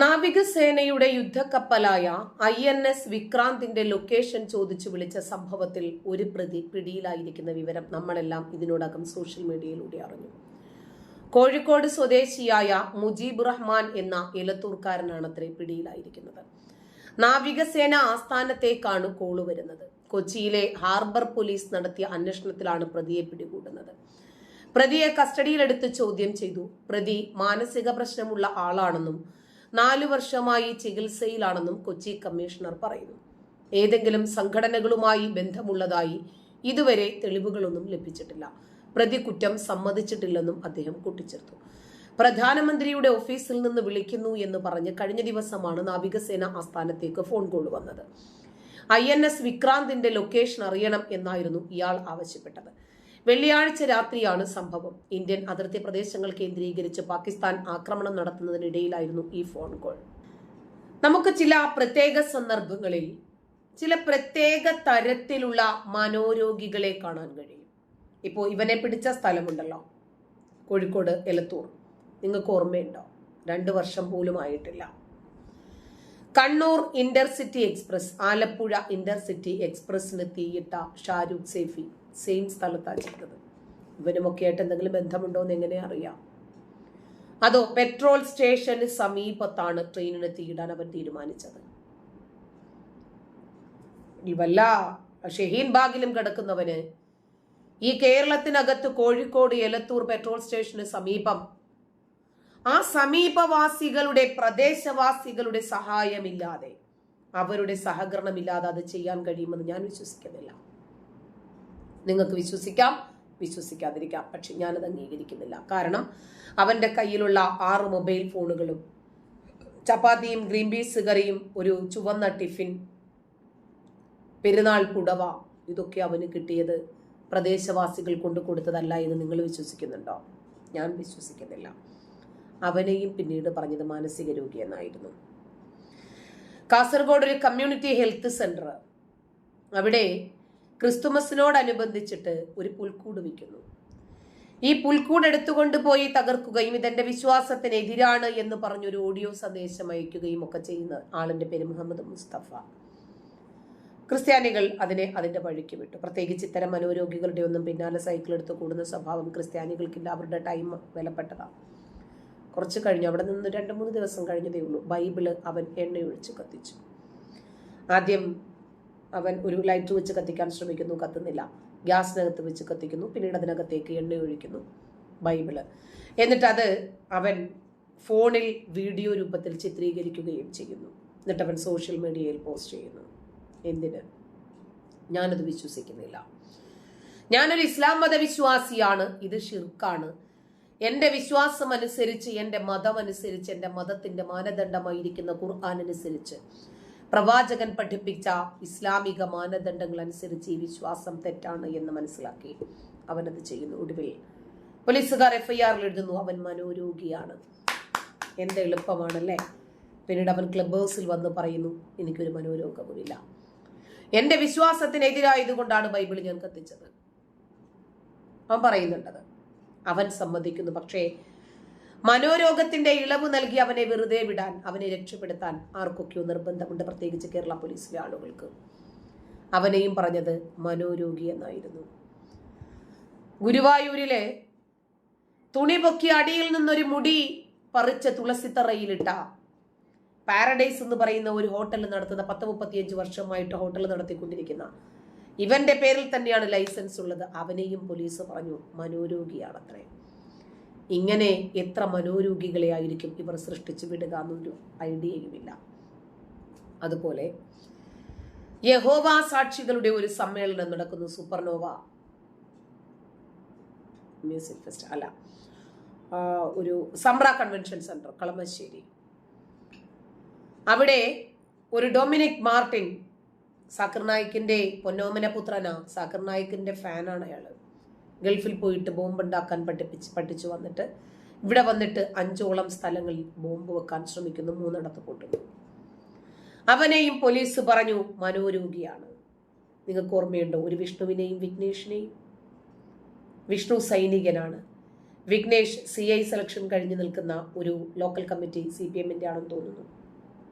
നാവികസേനയുടെ യുദ്ധക്കപ്പലായ I N S വിക്രാന്തിന്റെ ലൊക്കേഷൻ ചോദിച്ചു വിളിച്ച സംഭവത്തിൽ ഒരു പ്രതി പിടിയിലായിരിക്കുന്ന വിവരം നമ്മളെല്ലാം ഇതിനോടകം സോഷ്യൽ മീഡിയയിലൂടെ അറിഞ്ഞു. കോഴിക്കോട് സ്വദേശിയായ മുജീബ് റഹ്മാൻ എന്ന ഇലത്തൂർക്കാരനാണ് അത്രേ പിടിയിലായിരിക്കുന്നത്. നാവികസേന ആസ്ഥാനത്തേക്കാണ് കോൾ വരുന്നത്. കൊച്ചിയിലെ ഹാർബർ പോലീസ് നടത്തിയ അന്വേഷണത്തിലാണ് പ്രതിയെ പിടികൂടുന്നത്. പ്രതിയെ കസ്റ്റഡിയിലെടുത്ത് ചോദ്യം ചെയ്തു. പ്രതി മാനസിക പ്രശ്നമുള്ള ആളാണെന്നും നാലു വർഷമായി ചികിത്സയിലാണെന്നും കൊച്ചി കമ്മീഷണർ പറയുന്നു. ഏതെങ്കിലും സംഘടനകളുമായി ബന്ധമുള്ളതായി ഇതുവരെ തെളിവുകളൊന്നും ലഭിച്ചിട്ടില്ല. പ്രതി കുറ്റം സമ്മതിച്ചിട്ടില്ലെന്നും അദ്ദേഹം കൂട്ടിച്ചേർത്തു. പ്രധാനമന്ത്രിയുടെ ഓഫീസിൽ നിന്ന് വിളിക്കുന്നു എന്ന് പറഞ്ഞ് കഴിഞ്ഞ ദിവസമാണ് നാവികസേന ആസ്ഥാനത്തേക്ക് ഫോൺ കോൾ വന്നത്. ഐ എൻ എസ് വിക്രാന്തിന്റെ ലൊക്കേഷൻ അറിയണം എന്നായിരുന്നു ഇയാൾ ആവശ്യപ്പെട്ടത്. വെള്ളിയാഴ്ച രാത്രിയാണ് സംഭവം. ഇന്ത്യൻ അതിർത്തി പ്രദേശങ്ങൾ കേന്ദ്രീകരിച്ച് പാകിസ്ഥാൻ ആക്രമണം നടത്തുന്നതിനിടയിലായിരുന്നു ഈ ഫോൺ കോൾ. നമുക്ക് ചില പ്രത്യേക സന്ദർഭങ്ങളിൽ ചില പ്രത്യേക തരത്തിലുള്ള മനോരോഗികളെ കാണാൻ കഴിയും. ഇപ്പോൾ ഇവനെ പിടിച്ച സ്ഥലമുണ്ടല്ലോ. കോഴിക്കോട് എലത്തൂർ. നിങ്ങൾക്ക് ഓർമ്മയുണ്ടോ? രണ്ട് വർഷം പോലും ആയിട്ടില്ല. Kannur intercity express Alappuzha intercity എക്സ്പ്രസിന് തീയിട്ട ഷാരൂഖ് സേഫി. സെയിം സ്ഥലത്താണ് ചെയ്തത്. ഇവനുമൊക്കെ ആയിട്ട് എന്തെങ്കിലും ബന്ധമുണ്ടോ എന്ന് എങ്ങനെ അറിയാം. അതോ പെട്രോൾ സ്റ്റേഷന് സമീപത്താണ് ട്രെയിനിന് തീയിടാൻ അവൻ തീരുമാനിച്ചത്. വല്ല ഷഹീൻ ബാഗിലും കിടക്കുന്നവന് ഈ കേരളത്തിനകത്ത് കോഴിക്കോട് എലത്തൂർ പെട്രോൾ സ്റ്റേഷന് സമീപം ആ സമീപവാസികളുടെ പ്രദേശവാസികളുടെ സഹായമില്ലാതെ അവരുടെ സഹകരണമില്ലാതെ അത് ചെയ്യാൻ കഴിയുമെന്ന് ഞാൻ വിശ്വസിക്കുന്നില്ല. നിങ്ങൾക്ക് വിശ്വസിക്കാം. വിശ്വസിക്കാതിരിക്കാം. പക്ഷെ ഞാനത് അംഗീകരിക്കുന്നില്ല. കാരണം അവന്റെ കയ്യിലുള്ള ആറ് മൊബൈൽ ഫോണുകളും ചപ്പാത്തിയും ഗ്രീൻ പീസ് കറിയും ഒരു ചുവന്ന ടിഫിൻ പെരുന്നാൾ പുടവ ഇതൊക്കെ അവന് കിട്ടിയത് പ്രദേശവാസികൾ കൊണ്ടു കൊടുത്തതല്ല എന്ന് നിങ്ങൾ വിശ്വസിക്കുന്നുണ്ടോ? ഞാൻ വിശ്വസിക്കുന്നില്ല. അവനെയും പിന്നീട് പറഞ്ഞത് മാനസിക രോഗി എന്നായിരുന്നു. കാസർഗോഡ് ഒരു കമ്മ്യൂണിറ്റി ഹെൽത്ത് സെന്റർ അവിടെ ക്രിസ്തുമസിനോടനുബന്ധിച്ചിട്ട് ഒരു പുൽക്കൂട് വയ്ക്കുന്നു. ഈ പുൽക്കൂട് എടുത്തുകൊണ്ട് പോയി തകർക്കുകയും ഇതെന്റെ വിശ്വാസത്തിന് എതിരാണ് എന്ന് പറഞ്ഞൊരു ഓഡിയോ സന്ദേശം അയക്കുകയും ഒക്കെ ചെയ്യുന്ന ആളിന്റെ പേര് മുഹമ്മദ് മുസ്തഫ. ക്രിസ്ത്യാനികൾ അതിനെ അതിന്റെ വഴിക്ക് വിട്ടു. പ്രത്യേകിച്ച് ഇത്തരം മനോരോഗികളുടെ ഒന്നും പിന്നാലെ സൈക്കിൾ എടുത്ത് കൂടുന്ന സ്വഭാവം ക്രിസ്ത്യാനികൾക്കില്ല. അവരുടെ ടൈം വിലപ്പെട്ടതാണ് കുറച്ച് കഴിഞ്ഞു. അവിടെ നിന്ന് രണ്ട് മൂന്ന് ദിവസം കഴിഞ്ഞതേ ഉള്ളൂ. ബൈബിൾ അവൻ എണ്ണയൊഴിച്ച് കത്തിച്ചു. ആദ്യം അവൻ ഒരു ലൈറ്റർ വെച്ച് കത്തിക്കാൻ ശ്രമിക്കുന്നു കത്തുന്നില്ല. ഗ്യാസിനകത്ത് വെച്ച് കത്തിക്കുന്നു പിന്നീട് അതിനകത്തേക്ക് എണ്ണ ഒഴിക്കുന്നു. ബൈബിൾ. എന്നിട്ട് അത് അവൻ ഫോണിൽ വീഡിയോ രൂപത്തിൽ ചിത്രീകരിക്കുകയും ചെയ്യുന്നു. എന്നിട്ട് അവൻ സോഷ്യൽ മീഡിയയിൽ പോസ്റ്റ് ചെയ്യുന്നു. എന്തിന്? ഞാനത് വിശ്വസിക്കുന്നില്ല. ഞാനൊരു ഇസ്ലാം മതവിശ്വാസിയാണ്. ഇത് ഷിർക്കാണ് എന്റെ വിശ്വാസം അനുസരിച്ച് എന്റെ മതം അനുസരിച്ച് എന്റെ മതത്തിന്റെ മാനദണ്ഡമായിരിക്കുന്ന ഖുർആൻ അനുസരിച്ച് പ്രവാചകൻ പഠിപ്പിച്ച ഇസ്ലാമിക മാനദണ്ഡങ്ങൾ അനുസരിച്ച് ഈ വിശ്വാസം തെറ്റാണ് എന്ന് മനസ്സിലാക്കി അവനത് ചെയ്യുന്നു. ഒടുവിൽ പോലീസുകാർ എഫ്ഐആറിൽ എഴുതുന്നു അവൻ മനോരോഗിയാണ്. എന്ത് എളുപ്പമാണല്ലേ? പിന്നീട് അവൻ ക്ലബ് ഹൗസിൽ വന്ന് പറയുന്നു എനിക്കൊരു മനോരോഗവുമില്ല. എന്റെ വിശ്വാസത്തിനെതിരായതുകൊണ്ടാണ് ബൈബിൾ ഞാൻ കത്തിച്ചത്. അവൻ പറയുന്നുണ്ടത്. അവൻ സമ്മതിക്കുന്നു പക്ഷേ മനോരോഗത്തിന്റെ ഇളവ് നൽകി അവനെ വെറുതെ വിടാൻ അവനെ രക്ഷപ്പെടുത്താൻ ആർക്കൊക്കെയോ നിർബന്ധമുണ്ട് പ്രത്യേകിച്ച് കേരള പോലീസിലെ ആളുകൾക്ക്. അവനെയും പറഞ്ഞത് മനോരോഗി എന്നായിരുന്നു. ഗുരുവായൂരിലെ തുണി പൊക്കി അടിയിൽ നിന്നൊരു മുടി പറിച്ച തുളസിത്തറയിലിട്ട പാരഡൈസ് എന്ന് പറയുന്ന ഒരു ഹോട്ടൽ നടത്തുന്ന പത്ത് മുപ്പത്തിയഞ്ച് വർഷമായിട്ട് ഹോട്ടൽ നടത്തിക്കൊണ്ടിരിക്കുന്ന ഇവന്റെ പേരിൽ തന്നെയാണ് ലൈസൻസ് ഉള്ളത്. അവനെയും പോലീസ് പറഞ്ഞു മനോരോഗിയാണത്രേ. ഇങ്ങനെ എത്ര മനോരോഗികളെ ആയിരിക്കും ഇവർ സൃഷ്ടിച്ചു വിടുക എന്നൊരു ഐഡിയയുമില്ല. അതുപോലെ യഹോവ സാക്ഷികളുടെ ഒരു സമ്മേളനം നടക്കുന്നു സൂപ്പർനോവ മ്യൂസിക് ഫെസ്റ്റ് അല്ല ഒരു സമ്ര കൺവെൻഷൻ സെന്റർ കളമശ്ശേരി. അവിടെ ഒരു ഡൊമിനിക് മാർട്ടിൻ സാക്കർ നായിക്കിന്റെ പൊന്നോമന പുത്രനാ സാക്കർ നായിക്കിന്റെ ഫാനാണ് അയാൾ. ഗൾഫിൽ പോയിട്ട് ബോംബ് ഉണ്ടാക്കാൻ പഠിപ്പിച്ച് പഠിച്ചു വന്നിട്ട് ഇവിടെ വന്നിട്ട് അഞ്ചോളം സ്ഥലങ്ങളിൽ ബോംബ് വെക്കാൻ ശ്രമിക്കുന്നു മൂന്നിടത്ത് പൊട്ടുന്നു അവനെയും പോലീസ് പറഞ്ഞു മനോരോഗിയാണ്. നിങ്ങൾക്ക് ഓർമ്മയുണ്ടോ? ഒരു വിഷ്ണുവിനെയും വിഘ്നേഷിനെയും. വിഷ്ണു സൈനികനാണ്. വിഘ്നേഷ് സി ഐ സെലക്ഷൻ കഴിഞ്ഞ് നിൽക്കുന്ന ഒരു ലോക്കൽ കമ്മിറ്റി സി പി എമ്മിന്റെ ആണെന്ന് തോന്നുന്നു.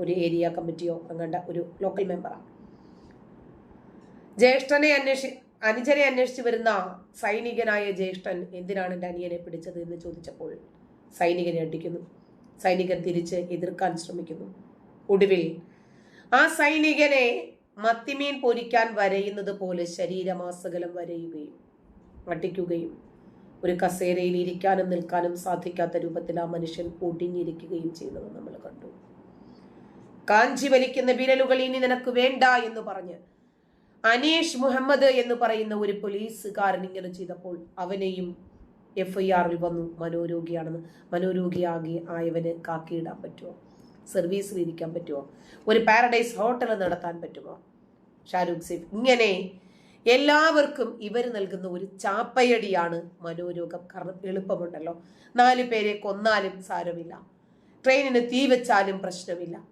ഒരു ഏരിയ കമ്മിറ്റിയോ അങ്ങണ്ട ഒരു ലോക്കൽ മെമ്പറാണ്. ജ്യേഷ്ഠനെ അന്വേഷി അനുജനെ അന്വേഷിച്ച് വരുന്ന സൈനികനായ ജ്യേഷ്ഠൻ എന്തിനാണ് എന്റെ അനിയനെ പിടിച്ചത് എന്ന് ചോദിച്ചപ്പോൾ സൈനികനെ അടിക്കുന്നു. സൈനികൻ തിരിച്ച് എതിർക്കാൻ ശ്രമിക്കുന്നു. ഒടുവിൽ ആ സൈനികനെ മത്തിമീൻ പൊരിക്കാൻ വരയുന്നത് പോലെ ശരീരമാസകലം വരയുകയും അടിക്കുകയും ഒരു കസേരയിൽ ഇരിക്കാനും നിൽക്കാനും സാധിക്കാത്ത രൂപത്തിൽ ആ മനുഷ്യൻ ഒടിഞ്ഞിരിക്കുകയും ചെയ്യുന്നത് നമ്മൾ കണ്ടു. കാഞ്ചി വലിക്കുന്ന വിരലുകൾ ഇനി നിനക്ക് വേണ്ട എന്ന് പറഞ്ഞ് അനീഷ് മുഹമ്മദ് എന്ന് പറയുന്ന ഒരു പോലീസുകാരൻ ഇങ്ങനെ ചെയ്തപ്പോൾ അവനെയും എഫ് ഐ ആറിൽ വന്നു. മനോരോഗിയാണെന്ന്. മനോരോഗിയാകി ആയവന് കാക്കിയിടാൻ പറ്റുമോ? സർവീസിൽ ഇരിക്കാൻ പറ്റുമോ? ഒരു പാരഡൈസ് ഹോട്ടൽ നടത്താൻ പറ്റുമോ? ഷാരൂഖ് സേഫ് ഇങ്ങനെ എല്ലാവർക്കും ഇവർ നൽകുന്ന ഒരു ചാപ്പയടിയാണ് മനോരോഗം. കാരണം എളുപ്പമുണ്ടല്ലോ. നാല് പേരെ കൊന്നാലും സാരമില്ല. ട്രെയിനിന് തീ വെച്ചാലും പ്രശ്നമില്ല.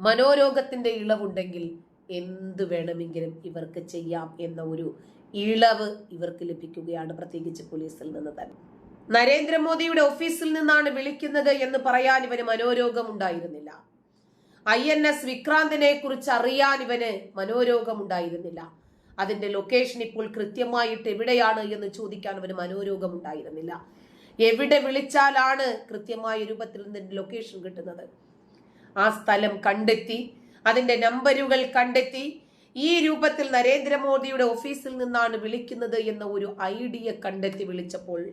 മനോരോഗത്തിന്റെ ഇളവുണ്ടെങ്കിൽ എന്ത് വേണമെങ്കിലും ഇവർക്ക് ചെയ്യാം എന്ന ഒരു ഇളവ് ഇവർക്ക് ലഭിക്കുകയാണ് പ്രത്യേകിച്ച് പോലീസിൽ നിന്ന് തന്നെ. നരേന്ദ്രമോദിയുടെ ഓഫീസിൽ നിന്നാണ് വിളിക്കുന്നത് എന്ന് പറയാൻ ഇവന് മനോരോഗം ഉണ്ടായിരുന്നില്ല ഐ എൻ എസ് വിക്രാന്തിനെ കുറിച്ച് അറിയാൻ ഇവന് മനോരോഗം ഉണ്ടായിരുന്നില്ല അതിന്റെ ലൊക്കേഷൻ ഇപ്പോൾ കൃത്യമായിട്ട് എവിടെയാണ് എന്ന് ചോദിക്കാൻ അവന് മനോരോഗം ഉണ്ടായിരുന്നില്ല എവിടെ വിളിച്ചാലാണ് കൃത്യമായ രൂപത്തിൽ നിന്ന് ലൊക്കേഷൻ കിട്ടുന്നത്? ആ സ്ഥലം കണ്ടെത്തി അതിന്റെ നമ്പരുകൾ കണ്ടെത്തി. ഈ രൂപത്തിൽ നരേന്ദ്രമോദിയുടെ ഓഫീസിൽ നിന്നാണ് വിളിക്കുന്നത് എന്ന ഒരു ഐഡിയ കണ്ടെത്തി വിളിച്ചപ്പോൾ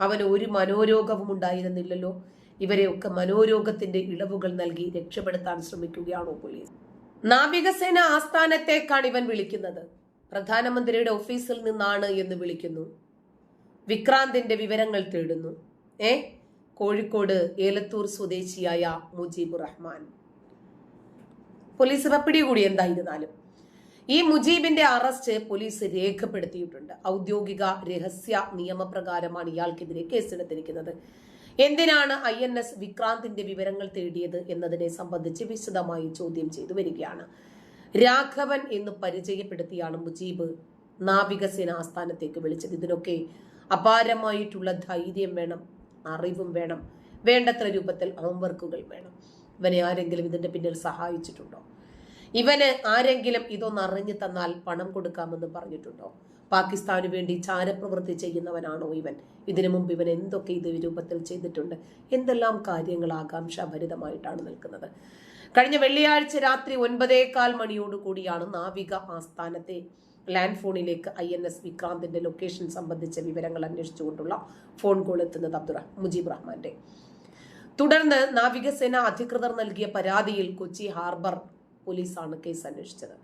അവന് ഒരു മനോരോഗവും ഉണ്ടായിരുന്നില്ലല്ലോ. ഇവരെയൊക്കെ മനോരോഗത്തിന്റെ ഇളവുകൾ നൽകി രക്ഷപ്പെടുത്താൻ ശ്രമിക്കുകയാണോ പോലീസ്? നാവികസേന ആസ്ഥാനത്തേക്കാണ് ഇവൻ വിളിക്കുന്നത്. പ്രധാനമന്ത്രിയുടെ ഓഫീസിൽ നിന്നാണ് എന്ന് വിളിക്കുന്നു. വിക്രാന്തിന്റെ വിവരങ്ങൾ തേടുന്നു. ഏ? കോഴിക്കോട് ഏലത്തൂർ സ്വദേശിയായ മുജീബ് റഹ്മാൻ പോലീസ് പിടികൂടി എന്തായിരുന്നാലും. ഈ മുജീബിന്റെ അറസ്റ്റ് പോലീസ് രേഖപ്പെടുത്തിയിട്ടുണ്ട്. ഔദ്യോഗിക രഹസ്യ നിയമപ്രകാരമാണ് ഇയാൾക്കെതിരെ കേസെടുത്തിരിക്കുന്നത്. എന്തിനാണ് ഐ എൻ എസ് വിക്രാന്തിന്റെ വിവരങ്ങൾ തേടിയത് എന്നതിനെ സംബന്ധിച്ച് വിശദമായി ചോദ്യം ചെയ്തു വരികയാണ്. രാഘവൻ എന്ന് പരിചയപ്പെടുത്തിയാണ് മുജീബ് നാവികസേന ആസ്ഥാനത്തേക്ക് വിളിച്ചത്. ഇതിനൊക്കെ അപാരമായിട്ടുള്ള ധൈര്യം വേണം അറിവും വേണം വേണ്ടത്ര രൂപത്തിൽ ഹോംവർക്കുകൾ വേണം. ഇവനെ ആരെങ്കിലും ഇതിന്റെ പിന്നിൽ സഹായിച്ചിട്ടുണ്ടോ? ഇവന് ആരെങ്കിലും ഇതൊന്ന് അറിഞ്ഞു തന്നാൽ പണം കൊടുക്കാമെന്ന് പറഞ്ഞിട്ടുണ്ടോ? പാകിസ്ഥാനു വേണ്ടി ചാരപ്രവൃത്തി ചെയ്യുന്നവനാണോ ഇവൻ? ഇതിനു മുമ്പ് ഇവൻ എന്തൊക്കെ ഇത് രൂപത്തിൽ ചെയ്തിട്ടുണ്ട്? എന്തെല്ലാം കാര്യങ്ങൾ ആകാംക്ഷാഭരിതമായിട്ടാണ് നിൽക്കുന്നത്? കഴിഞ്ഞ വെള്ളിയാഴ്ച രാത്രി ഒൻപതേകാൽ മണിയോടുകൂടിയാണ് നാവിക ആസ്ഥാനത്തെ ലാൻഡ് ഫോണിലേക്ക് ഐ എൻ എസ് വിക്രാന്തിന്റെ ലൊക്കേഷൻ സംബന്ധിച്ച വിവരങ്ങൾ അന്വേഷിച്ചുകൊണ്ടുള്ള ഫോൺ കോൾ എത്തുന്നത് അബ്ദുറ മുജീബ് റഹ്മാന്റെ. തുടർന്ന് നാവികസേന അധികൃതർ നൽകിയ പരാതിയിൽ കൊച്ചി ഹാർബർ പോലീസാണ് കേസ് അന്വേഷിച്ചത്.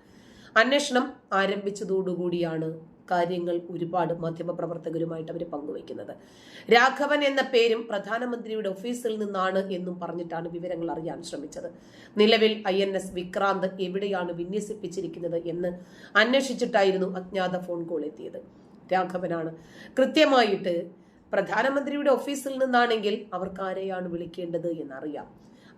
അന്വേഷണം ആരംഭിച്ചതോടുകൂടിയാണ് കാര്യങ്ങൾ ഒരുപാട് മാധ്യമപ്രവർത്തകരുമായിട്ട് അവർ പങ്കുവയ്ക്കുന്നത്. രാഘവൻ എന്ന പേരും പ്രധാനമന്ത്രിയുടെ ഓഫീസിൽ നിന്നാണ് എന്നും പറഞ്ഞിട്ടാണ് വിവരങ്ങൾ അറിയാൻ ശ്രമിച്ചത്. നിലവിൽ ഐ എൻ എസ് വിക്രാന്ത് എവിടെയാണ് വിന്യസിപ്പിച്ചിരിക്കുന്നത് എന്ന് അന്വേഷിച്ചിട്ടായിരുന്നു അജ്ഞാത ഫോൺ കോൾ എത്തിയത്. രാഘവനാണ്. കൃത്യമായിട്ട് പ്രധാനമന്ത്രിയുടെ ഓഫീസിൽ നിന്നാണെങ്കിൽ അവർക്ക് ആരെയാണ് വിളിക്കേണ്ടത് എന്നറിയാം.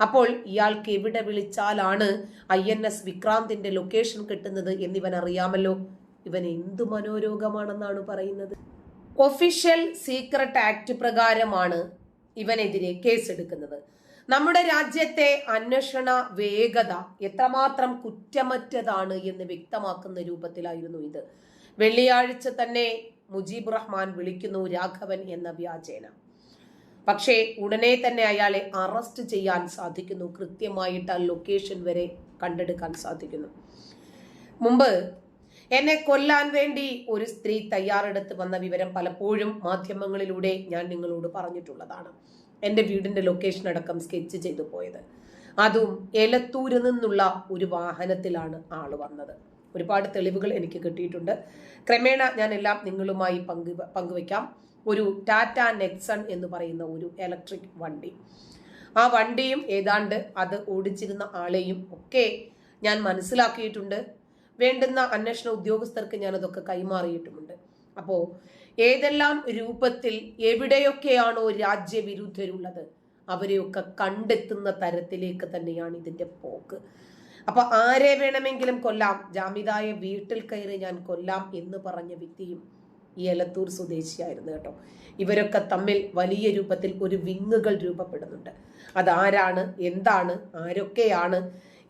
അപ്പോൾ ഇയാൾക്ക് എവിടെ വിളിച്ചാലാണ് ഐ എൻ എസ് വിക്രാന്തിന്റെ ലൊക്കേഷൻ കിട്ടുന്നത് എന്നിവൻ അറിയാമല്ലോ. ഇവൻ എന്തു മനോരോഗമാണെന്നാണ് പറയുന്നത്? ഒഫീഷ്യൽ സീക്രട്ട് ആക്ട് പ്രകാരമാണ് ഇവനെതിരെ കേസെടുക്കുന്നത്. നമ്മുടെ രാജ്യത്തെ അന്വേഷണ വേഗത എത്രമാത്രം കുറ്റമറ്റതാണ് എന്ന് വ്യക്തമാക്കുന്ന രൂപത്തിലായിരുന്നു ഇത്. വെള്ളിയാഴ്ച തന്നെ മുജീബ് റഹ്മാൻ വിളിക്കുന്നു രാഘവൻ എന്ന വ്യാജേന. പക്ഷേ ഉടനെ തന്നെ അയാളെ അറസ്റ്റ് ചെയ്യാൻ സാധിക്കുന്നു. കൃത്യമായിട്ട് ആ ലൊക്കേഷൻ വരെ കണ്ടെടുക്കാൻ സാധിക്കുന്നു. മുമ്പ് എന്നെ കൊല്ലാൻ വേണ്ടി ഒരു സ്ത്രീ തയ്യാറെടുത്ത് വന്ന വിവരം പലപ്പോഴും മാധ്യമങ്ങളിലൂടെ ഞാൻ നിങ്ങളോട് പറഞ്ഞിട്ടുള്ളതാണ്. എന്റെ വീടിന്റെ ലൊക്കേഷൻ അടക്കം സ്കെച്ച് ചെയ്തു പോയത്. അതും എലത്തൂരിൽ നിന്നുള്ള ഒരു വാഹനത്തിലാണ് ആൾ വന്നത്. ഒരുപാട് തെളിവുകൾ എനിക്ക് കിട്ടിയിട്ടുണ്ട്. ക്രമേണ ഞാൻ എല്ലാം നിങ്ങളുമായി പങ്കു പങ്കുവയ്ക്കാം. ഒരു ടാറ്റ നെക്സൺ എന്ന് പറയുന്ന ഒരു ഇലക്ട്രിക് വണ്ടി. ആ വണ്ടിയും ഏതാണ്ട് അത് ഓടിച്ചിരുന്ന ആളെയും ഒക്കെ ഞാൻ മനസ്സിലാക്കിയിട്ടുണ്ട്. വേണ്ടുന്ന അന്വേഷണ ഉദ്യോഗസ്ഥർക്ക് ഞാൻ അതൊക്കെ കൈമാറിയിട്ടുമുണ്ട്. അപ്പോൾ ഏതെല്ലാം രൂപത്തിൽ എവിടെയൊക്കെയാണോ രാജ്യവിരുദ്ധരുള്ളത് അവരെയൊക്കെ കണ്ടെത്തുന്ന തരത്തിലേക്ക് തന്നെയാണ് ഇതിന്റെ പോക്ക്. അപ്പൊ ആരെ വേണമെങ്കിലും കൊല്ലാം. ജാമിതായ വീട്ടിൽ കയറി ഞാൻ കൊല്ലാം എന്ന് പറഞ്ഞ വ്യക്തിയും ഈ എലത്തൂർ സ്വദേശിയായിരുന്നു കേട്ടോ. ഇവരൊക്കെ തമ്മിൽ വലിയ രൂപത്തിൽ ഒരു വിങ്ങുകൾ രൂപപ്പെടുന്നുണ്ട്. അതാരാണ് എന്താണ് ആരൊക്കെയാണ്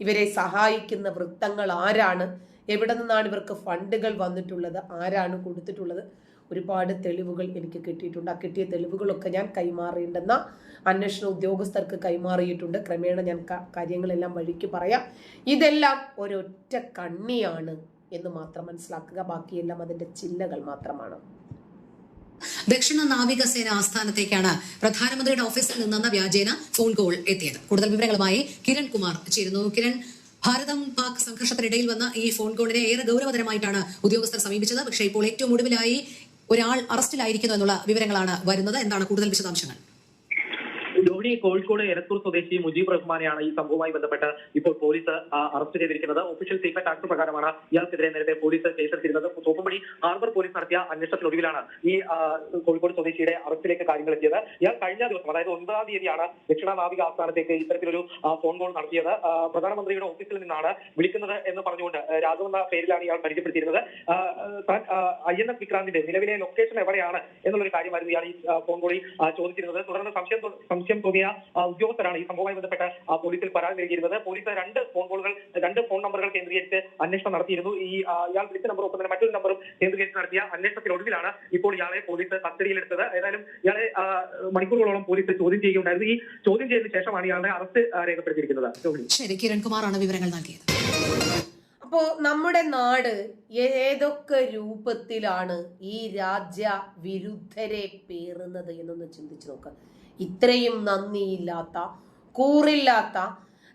ഇവരെ സഹായിക്കുന്ന വൃത്തങ്ങൾ ആരാണ് എവിടെ നിന്നാണ് ഇവർക്ക് ഫണ്ടുകൾ വന്നിട്ടുള്ളത് ആരാണ് കൊടുത്തിട്ടുള്ളത് ഒരുപാട് തെളിവുകൾ എനിക്ക് കിട്ടിയിട്ടുണ്ട്. ആ കിട്ടിയ തെളിവുകളൊക്കെ ഞാൻ കൈമാറിയിട്ടുണ്ടെന്ന അന്വേഷണ ഉദ്യോഗസ്ഥർക്ക് കൈമാറിയിട്ടുണ്ട്. ക്രമേണ ഞാൻ കാര്യങ്ങളെല്ലാം വഴിക്ക് പറയാം. ഇതെല്ലാം ഒരൊറ്റ കണ്ണിയാണ് എന്ന് മാത്രം മനസ്സിലാക്കുക. ബാക്കിയെല്ലാം അതിന്റെ ചില്ലകൾ മാത്രമാണ്. ദക്ഷിണ നാവികസേന ആസ്ഥാനത്തേക്കാണ് പ്രധാനമന്ത്രിയുടെ ഓഫീസിൽ നിന്നെന്ന വ്യാജേന ഫോൺ കോൾ എത്തിയത്. കൂടുതൽ വിവരങ്ങളുമായി കിരൺ കുമാർ ചേരുന്നു. കിരൺ ഭാരതം പാക് സംഘർഷത്തിനിടയിൽ വന്ന ഈ ഫോൺ കോളിനെ ഏറെ ഗൗരവതരമായിട്ടാണ് ഉദ്യോഗസ്ഥർ സമീപിച്ചത്. പക്ഷേ ഇപ്പോൾ ഏറ്റവും ഒടുവിലായി ഒരാൾ അറസ്റ്റിലായിരിക്കുന്നു എന്നുള്ള വിവരങ്ങളാണ് വരുന്നത്. എന്താണ് കൂടുതൽ വിശദാംശങ്ങൾ? കോഴിക്കോട് എരത്തൂർ സ്വദേശി മുജീബ് റഹ്മാനെയാണ് ഈ സംഭവവുമായി ബന്ധപ്പെട്ട് ഇപ്പോൾ പോലീസ് അറസ്റ്റ് ചെയ്തിരിക്കുന്നത്. ഒഫീഷ്യൽ സീക്രട്ട് ആക്ട് പ്രകാരമാണ് ഇയാൾക്കെതിരെ നേരത്തെ പോലീസ് കേസെടുത്തിരുന്നത്. തോപ്പുംപടി ഹാർബർ പോലീസ് നടത്തിയ അന്വേഷണത്തിനൊടുവിലാണ് ഈ കോഴിക്കോട് സ്വദേശിയുടെ അറസ്റ്റിലേക്ക് കാര്യങ്ങൾ എത്തിയത്. ഇയാൾ കഴിഞ്ഞ ദിവസം അതായത് ഒൻപതാം തീയതിയാണ് ദക്ഷിണ നാവിക ആസ്ഥാനത്തേക്ക് ഇത്തരത്തിലൊരു ഫോൺ കോൾ നടത്തിയത്. പ്രധാനമന്ത്രിയുടെ ഓഫീസിൽ നിന്നാണ് വിളിക്കുന്നത് എന്ന് പറഞ്ഞുകൊണ്ട് രാഘവ് എന്ന പേരിലാണ് ഇയാൾ പരിചയപ്പെടുത്തിയിരുന്നത്. താൻ ഐ എൻ എസ് വിക്രാന്തിന്റെ നിലവിലെ ലൊക്കേഷൻ എവിടെയാണ് എന്നുള്ളൊരു കാര്യമായിരുന്നു ഇയാൾ ഈ ഫോൺ കോളിൽ ചോദിച്ചിരുന്നത്. തുടർന്ന് സംശയം സംശയം തോന്നിയ ആ, ഉദ്യോഗസ്ഥരാണ് ഈ സംഭവവുമായി ബന്ധപ്പെട്ട് പോലീസിൽ പരാതി നൽകിയിരുന്നത്. പോലീസ് രണ്ട് ഫോൺ കോളുകൾ രണ്ട് ഫോൺ നമ്പറുകൾ കേന്ദ്രീകരിച്ച് അന്വേഷണം നടത്തിയിരുന്നു. ഈ ഇയാൾ വിളിച്ച നമ്പർ ഒപ്പം തന്നെ മറ്റൊരു നമ്പറും കേന്ദ്രീകരിച്ച് നടത്തിയ അന്വേഷണത്തിനൊടുവിലാണ് ഇപ്പോൾ ഇയാളെ പോലീസ് കസ്റ്റഡിയിലെടുത്തത് ഏതായാലും ഇയാളെ മണിക്കൂറുകളോളം പോലീസ് ചോദ്യം ചെയ്യുകയുണ്ടായിരുന്നു. ഈ ചോദ്യം ചെയ്തതിനു ശേഷമാണ് ഇയാളുടെ അറസ്റ്റ് രേഖപ്പെടുത്തിയിരിക്കുന്നത്. ശരി കിരൺകുമാറാണ് വിവരങ്ങൾ നൽകിയത്. അപ്പോൾ നമ്മുടെ നാട് ഏതൊക്കെ രൂപത്തിലാണ് ഈ രാജ്യ വിരുദ്ധരെ പേറുന്നത് എന്നൊന്ന് ചിന്തിച്ചു നോക്ക്. ഇത്രയും നന്ദിയില്ലാത്ത കൂറില്ലാത്ത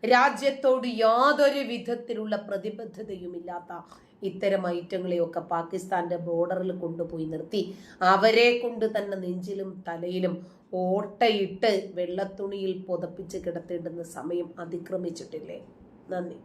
രാജ്യത്തോട് യാതൊരു വിധത്തിലുള്ള പ്രതിബദ്ധതയുമില്ലാത്ത ഇത്തരം ഐറ്റങ്ങളെയൊക്കെ പാകിസ്ഥാന്റെ ബോർഡറിൽ കൊണ്ടുപോയി നിർത്തി. അവരെ കൊണ്ട് തന്നെ നെഞ്ചിലും തലയിലും ഓട്ടയിട്ട് വെള്ളത്തുണിയിൽ പുതപ്പിച്ച് കിടത്തേണ്ടുന്ന സമയം അതിക്രമിച്ചിട്ടില്ലേ? നന്ദി.